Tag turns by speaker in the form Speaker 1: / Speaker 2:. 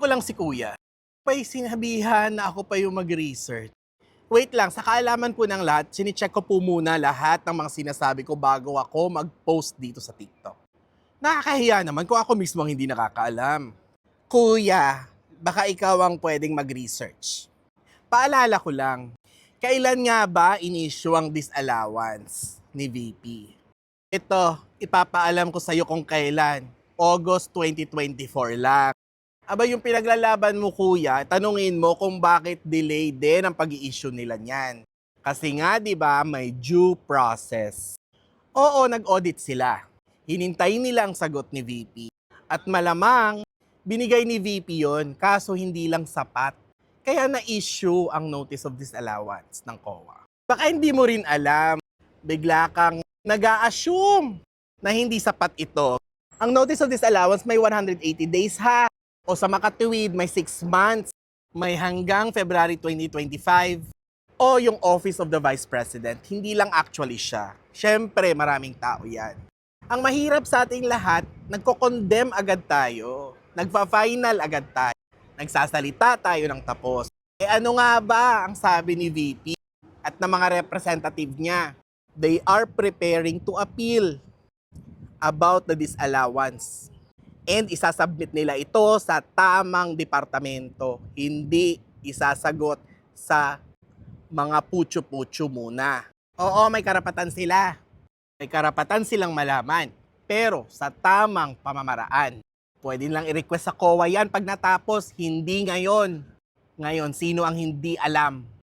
Speaker 1: ko lang si kuya. Pa'y sinabihan na ako pa yung mag-research. Wait lang, sa kaalaman po ng lahat, sinicheck ko po muna lahat ng mga sinasabi ko bago ako mag-post dito sa TikTok. Nakakahiya naman kung ako mismo ang hindi nakakaalam. Kuya, baka ikaw ang pwedeng mag-research. Paalala ko lang, kailan nga ba in-issue ang disallowance ni VP? Ito, ipapaalam ko sa'yo kung kailan. August 2024 lang. Aba yung pinaglalaban mo kuya, tanungin mo kung bakit delay din ang pag issue nila niyan. Kasi nga 'di ba may due process. Oo, nag-audit sila. Hinintay nila ang sagot ni VP. At malamang, binigay ni VP yon kaso hindi lang sapat. Kaya na-issue ang notice of disallowance ng COA. Baka hindi mo rin alam, bigla kang nag assume na hindi sapat ito. Ang notice of disallowance may 180 days ha. O sa makatuwid, may 6 months, may hanggang February 2025. O yung Office of the Vice President, hindi lang actually siya. Siyempre, maraming tao yan. Ang mahirap sa ating lahat, nagko-condemn agad tayo. Nagpa-final agad tayo. Nagsasalita tayo ng tapos. Eh ano nga ba ang sabi ni VP at ng mga representative niya? They are preparing to appeal about the disallowance and isasubmit nila ito sa tamang departamento. Hindi isasagot sa mga putyo-putyo muna. Oo, may karapatan sila. May karapatan silang malaman. Pero sa tamang pamamaraan. Pwede lang i-request sa COA yan pag natapos, hindi ngayon. Ngayon, sino ang hindi alam